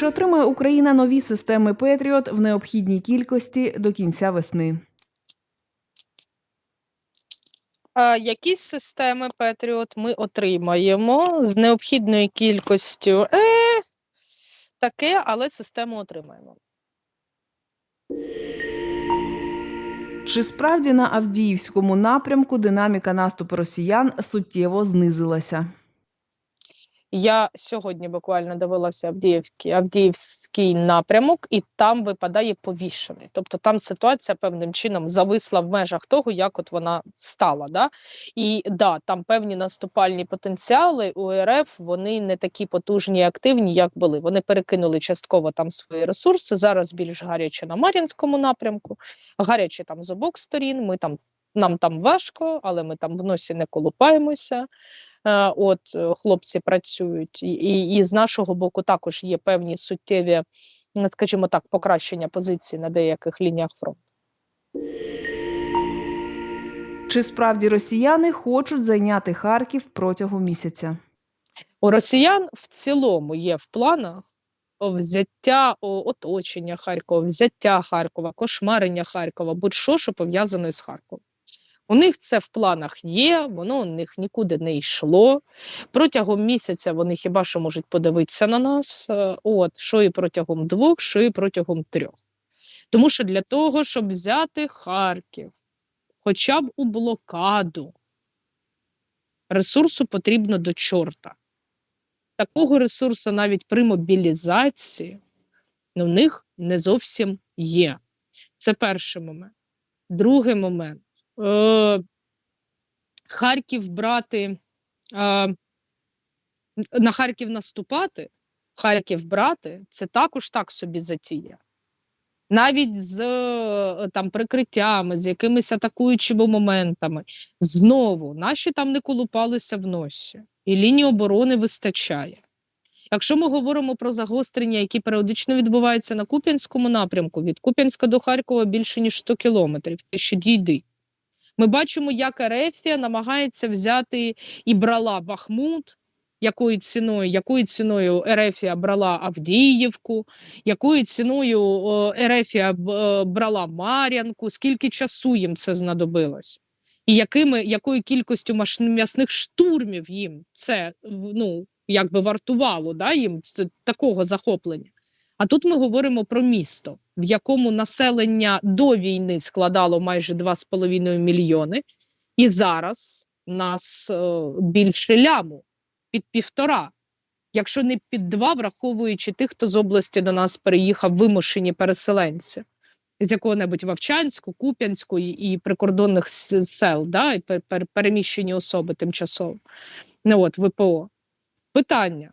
Чи отримає Україна нові системи Петріот в необхідній кількості до кінця весни? Якісь системи Patriot ми отримаємо з необхідною кількістю. Е, таке, але систему отримаємо. Чи справді на Авдіївському напрямку динаміка наступу росіян суттєво знизилася? Я сьогодні буквально дивилася Авдіївський, Авдіївський напрямок, і там випадає повішений. Тобто там ситуація певним чином зависла в межах того, як от вона стала. Да? І да, там певні наступальні потенціали у РФ вони не такі потужні і активні, як були. Вони перекинули частково там свої ресурси. Зараз більш гаряче на Мар'їнському напрямку, гаряче там з обох сторін. Ми там нам там важко, але ми там в носі не колупаємося. Е, От е, хлопці працюють, і, і, і з нашого боку також є певні суттєві, скажімо так, покращення позицій на деяких лініях фронту. Чи справді росіяни хочуть зайняти Харків протягом місяця? У росіян в цілому є в планах взяття оточення Харкова, взяття Харкова, кошмарення Харкова, будь-що, що пов'язане з Харковом. У них це в планах є, воно у них нікуди не йшло. Протягом місяця вони хіба що можуть подивитися на нас, е, от, що і протягом двох, що і протягом трьох. Тому що для того, щоб взяти Харків, хоча б у блокаду, ресурсу потрібно до чорта такого ресурсу навіть при мобілізації ну, в них не зовсім є. Це перший момент. Другий момент. Е, Харків брати, е, на Харків наступати, Харків брати це також так собі затія. Навіть з е, там прикриттями, з якимись атакуючими моментами. Знову наші там не колупалися в носі, і лінії оборони вистачає. Якщо ми говоримо про загострення, які періодично відбуваються на Куп'янському напрямку, від Куп'янська до Харкова більше ніж 100 кілометрів, ти ще дійди. Ми бачимо, як Ерефія намагається взяти і брала Бахмут, якою ціною, якою ціною Ерефія брала Авдіївку, якою ціною Ерефія е, брала Мар'янку, скільки часу їм це знадобилось, і якими, якою кількістю м'ясних штурмів їм це ну, якби вартувало да, їм ц- такого захоплення. А тут ми говоримо про місто, в якому населення до війни складало майже 2,5 мільйони, і зараз нас е, більше ляму під півтора, якщо не під два, враховуючи тих, хто з області до нас переїхав вимушені переселенці з якого-небудь Вовчанську, Куп'янську і, і прикордонних сел, да, і пер- пер- переміщені особи тимчасово. Ну от ВПО. Питання: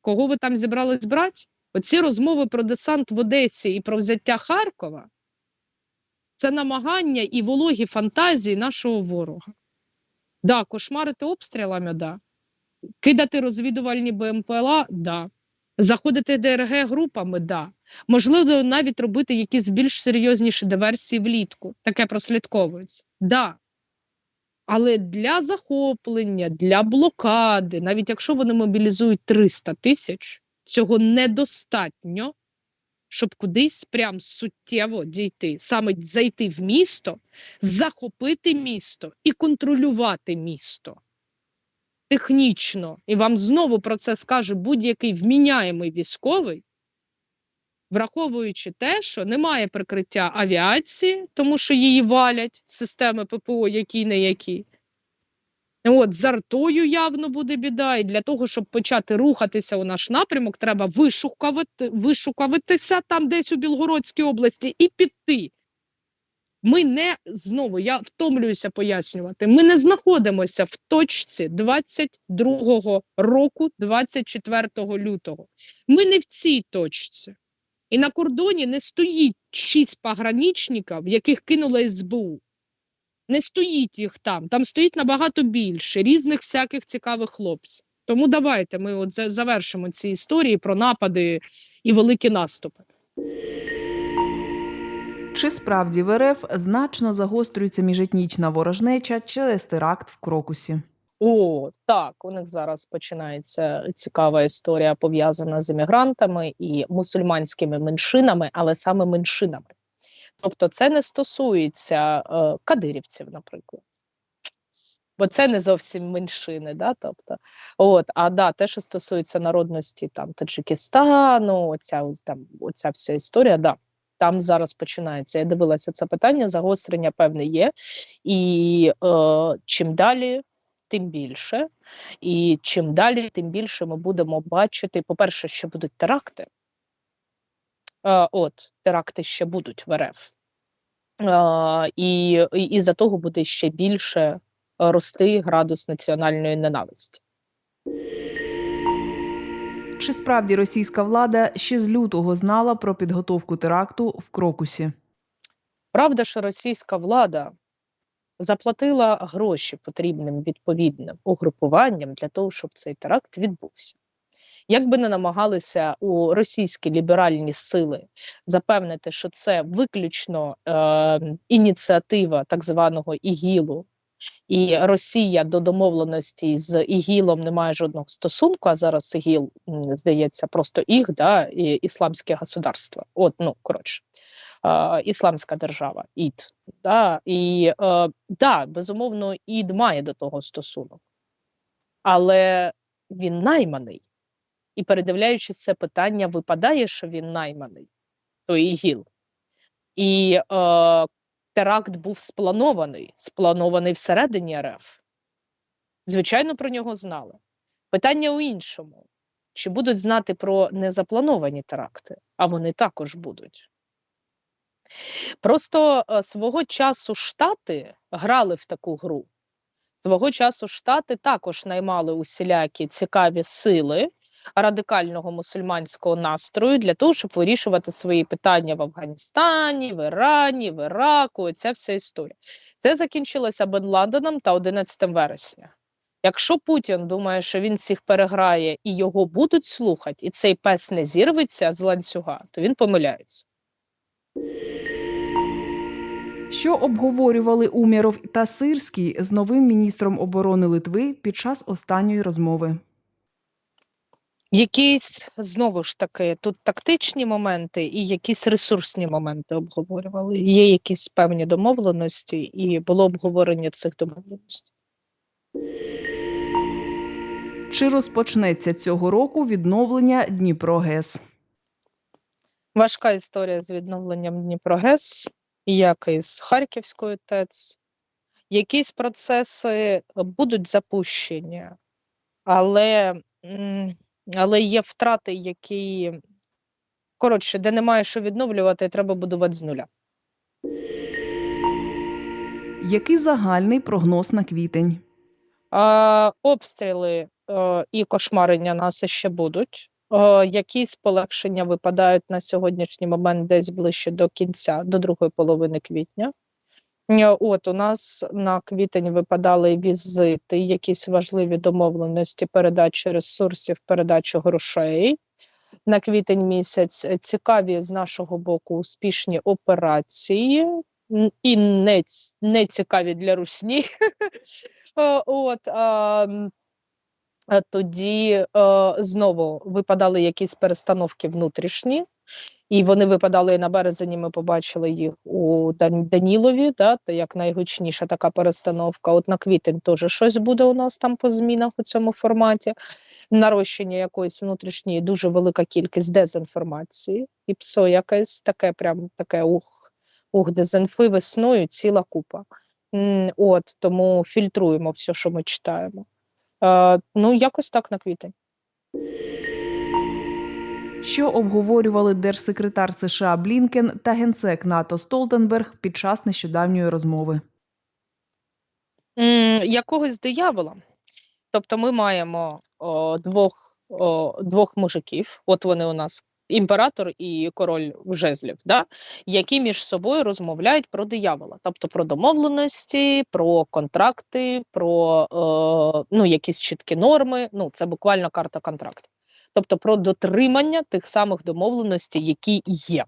кого ви там зібрались брати? Оці розмови про десант в Одесі і про взяття Харкова це намагання і вологі фантазії нашого ворога. Да, кошмарити обстрілами, да. Кидати розвідувальні БМПЛА, да. Заходити ДРГ групами, да. Можливо, навіть робити якісь більш серйозніші диверсії влітку. Таке прослідковується. Да. Але для захоплення, для блокади, навіть якщо вони мобілізують 300 тисяч, цього недостатньо, щоб кудись прям суттєво дійти. Саме зайти в місто, захопити місто і контролювати місто. Технічно, і вам знову про це скаже будь-який вміняємий військовий, враховуючи те, що немає прикриття авіації, тому що її валять системи ППО, які не які. От, з артою явно буде біда, і для того, щоб почати рухатися у наш напрямок, треба вишукувати, вишукуватися там десь у Білгородській області і піти. Ми не знову, я втомлююся пояснювати. Ми не знаходимося в точці 22-го року, 24 лютого. Ми не в цій точці. І на кордоні не стоїть шість пограничників, яких кинула СБУ. Не стоїть їх там. Там стоїть набагато більше різних всяких цікавих хлопців. Тому давайте ми от за- завершимо ці історії про напади і великі наступи. Чи справді в РФ значно загострюється міжетнічна ворожнеча через теракт в Крокусі? О, так, у них зараз починається цікава історія пов'язана з іммігрантами і мусульманськими меншинами, але саме меншинами. Тобто, це не стосується е, кадирівців, наприклад. Бо це не зовсім меншини, да? тобто, от, а да, те, що стосується народності там Таджикистану, оця, там, оця вся історія, да, там зараз починається. Я дивилася це питання, загострення певне є. І е, чим далі, тим більше. І чим далі, тим більше ми будемо бачити, по-перше, що будуть теракти. Е, от, теракти ще будуть в РФ. І, і, і за того буде ще більше рости градус національної ненависті. Чи справді російська влада ще з лютого знала про підготовку теракту в Крокусі? Правда, що російська влада заплатила гроші потрібним відповідним угрупуванням для того, щоб цей теракт відбувся. Як би не намагалися у російські ліберальні сили запевнити, що це виключно е, ініціатива так званого ІГІЛу, і Росія до домовленості з ІГІЛом не має жодного стосунку, а зараз ІГІЛ, здається, просто ІГ, да, і ісламське государство. От, ну, коротше, е, ісламська держава, ІД. Да, і е, да, безумовно, ІД має до того стосунок, але він найманий. І передивляючись це питання, випадає, що він найманий, той ІГІЛ. І е, теракт був спланований, спланований всередині РФ. Звичайно, про нього знали. Питання у іншому: чи будуть знати про незаплановані теракти, а вони також будуть. Просто е, свого часу Штати грали в таку гру. Свого часу Штати також наймали усілякі цікаві сили радикального мусульманського настрою для того, щоб вирішувати свої питання в Афганістані, в Ірані, в Іраку. Ця вся історія. Це закінчилося Бен Ладеном та 11 вересня. Якщо Путін думає, що він всіх переграє і його будуть слухати, і цей пес не зірветься з ланцюга, то він помиляється. Що обговорювали Умєров та Сирський з новим міністром оборони Литви під час останньої розмови? Якісь знову ж таки тут тактичні моменти і якісь ресурсні моменти обговорювали. Є якісь певні домовленості, і було обговорення цих домовленостей. Чи розпочнеться цього року відновлення Дніпро-ГЕС? Важка історія з відновленням Дніпрогес, як і з Харківською ТЕЦ. Якісь процеси будуть запущені, але, м, але є втрати, які коротше, де немає що відновлювати, треба будувати з нуля. Який загальний прогноз на квітень? А, обстріли е, і кошмарення нас ще будуть. Е, якісь полегшення випадають на сьогоднішній момент десь ближче до кінця, до другої половини квітня. Е, От у нас на квітень випадали візити, якісь важливі домовленості, передачі ресурсів, передачу грошей. На квітень місяць е, цікаві з нашого боку успішні операції, і не, не цікаві для русні. Е, От, а, тоді знову випадали якісь перестановки внутрішні, і вони випадали на березені. Ми побачили їх у Данілові, да, то як найгучніша така перестановка. От на квітень теж щось буде у нас там по змінах у цьому форматі. Нарощення якоїсь внутрішньої, дуже велика кількість дезінформації, і ПСО якесь таке, прям таке ух, ух, дезінфи весною, ціла купа. От тому фільтруємо все, що ми читаємо. Е, ну, якось так на квітень. Що обговорювали держсекретар США Блінкен та генсек НАТО Столтенберг під час нещодавньої розмови? Якогось диявола. Тобто ми маємо о, двох, о, двох мужиків, от вони у нас імператор і король жезлів, да? які між собою розмовляють про диявола, тобто про домовленості, про контракти, про е, ну, якісь чіткі норми. Ну, це буквально карта контракту. Тобто про дотримання тих самих домовленостей, які є.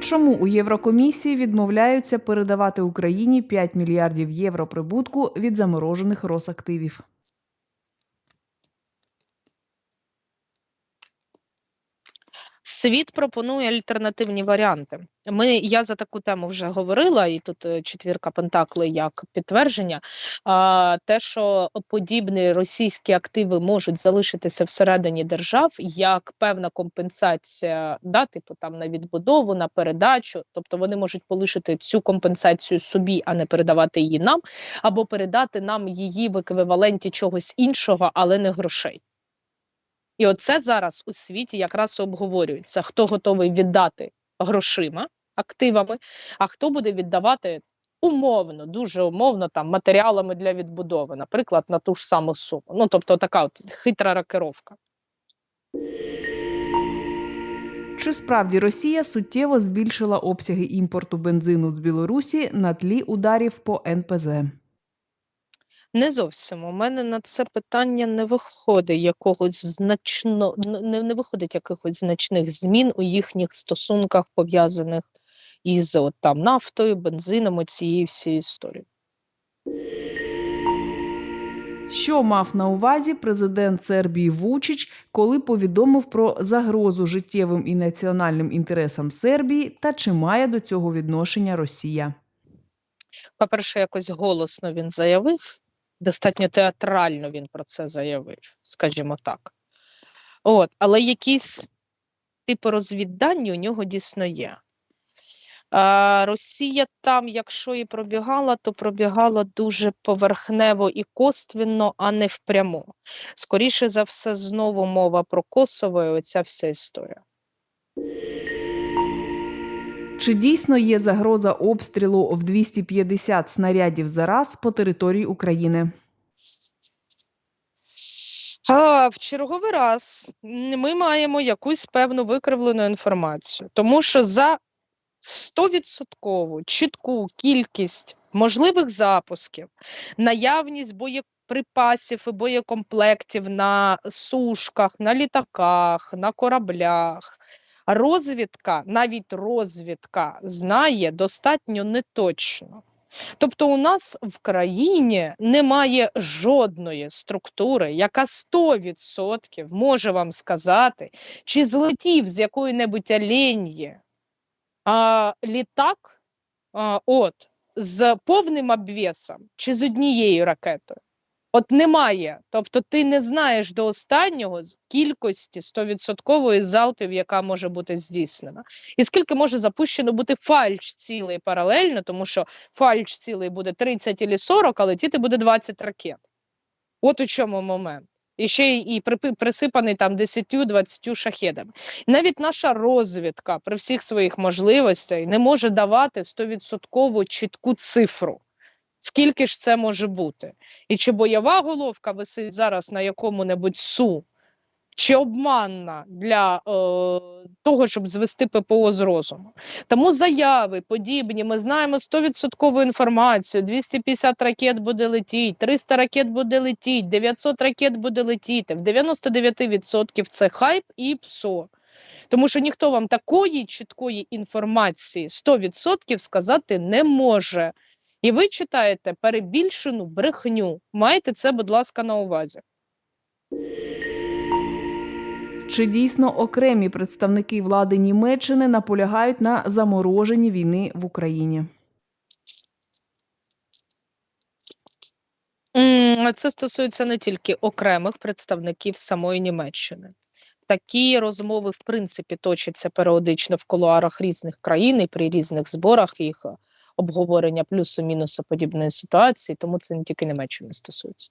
Чому у Єврокомісії відмовляються передавати Україні 5 мільярдів євро прибутку від заморожених Росактивів? Світ пропонує альтернативні варіанти. Ми я за таку тему вже говорила, і тут е, четвірка пентакли як підтвердження. А, те, що подібні російські активи можуть залишитися всередині держав, як певна компенсація, да, типу там на відбудову, на передачу, тобто вони можуть полишити цю компенсацію собі, а не передавати її нам, або передати нам її в еквіваленті чогось іншого, але не грошей. І оце зараз у світі якраз обговорюється, хто готовий віддати грошима, активами, а хто буде віддавати умовно, дуже умовно там матеріалами для відбудови, наприклад, на ту ж саму суму. Ну тобто, така от хитра рокировка. Чи справді Росія суттєво збільшила обсяги імпорту бензину з Білорусі на тлі ударів по НПЗ? Не зовсім. У мене на це питання не виходить якогось значно, не, не виходить якихось значних змін у їхніх стосунках, пов'язаних із от, там нафтою, бензином, цієї всієї історії. Що мав на увазі президент Сербії Вучич, коли повідомив про загрозу життєвим і національним інтересам Сербії та чи має до цього відношення Росія? По-перше, якось голосно він заявив, достатньо театрально він про це заявив, скажімо так. От, але якісь типу розвіддання у нього дійсно є. А, Росія там, якщо і пробігала, то пробігала дуже поверхнево і косвенно, а не впряму. Скоріше за все, знову мова про Косово і оця вся історія. Чи дійсно є загроза обстрілу в 250 снарядів за раз по території України? А, в черговий раз ми маємо якусь певну викривлену інформацію, тому що за 100% чітку кількість можливих запусків, наявність боєприпасів і боєкомплектів на сушках, на літаках, на кораблях. Розвідка, навіть розвідка знає достатньо неточно. Тобто, у нас в країні немає жодної структури, яка 100% може вам сказати, чи злетів з якої-небудь оленьї а, літак а, от, з повним обвісом чи з однією ракетою. От немає. Тобто ти не знаєш до останнього кількості 100% залпів, яка може бути здійснена. І скільки може запущено бути фальш цілий паралельно, тому що фальш цілий буде 30 або 40, а летіти буде 20 ракет. От у чому момент. І ще і присипаний там 10-20 шахедами. Навіть наша розвідка при всіх своїх можливостях не може давати 100% чітку цифру. Скільки ж це може бути? І чи бойова головка висить зараз на якому-небудь су, чи обманна для е, того, щоб звести ППО з розуму? Тому заяви подібні, ми знаємо 100% інформацію: 250 ракет буде летіти, 300 ракет буде летіти, 900 ракет буде летіти. В 99% це хайп і ПСО. Тому що ніхто вам такої чіткої інформації 100% сказати не може. І ви читаєте перебільшену брехню. Майте це, будь ласка, на увазі. Чи дійсно окремі представники влади Німеччини наполягають на замороженні війни в Україні? Це стосується не тільки окремих представників самої Німеччини. Такі розмови, в принципі, точаться періодично в кулуарах різних країн і при різних зборах їх обговорення плюсу-мінусу подібної ситуації, тому це не тільки Німеччини стосується.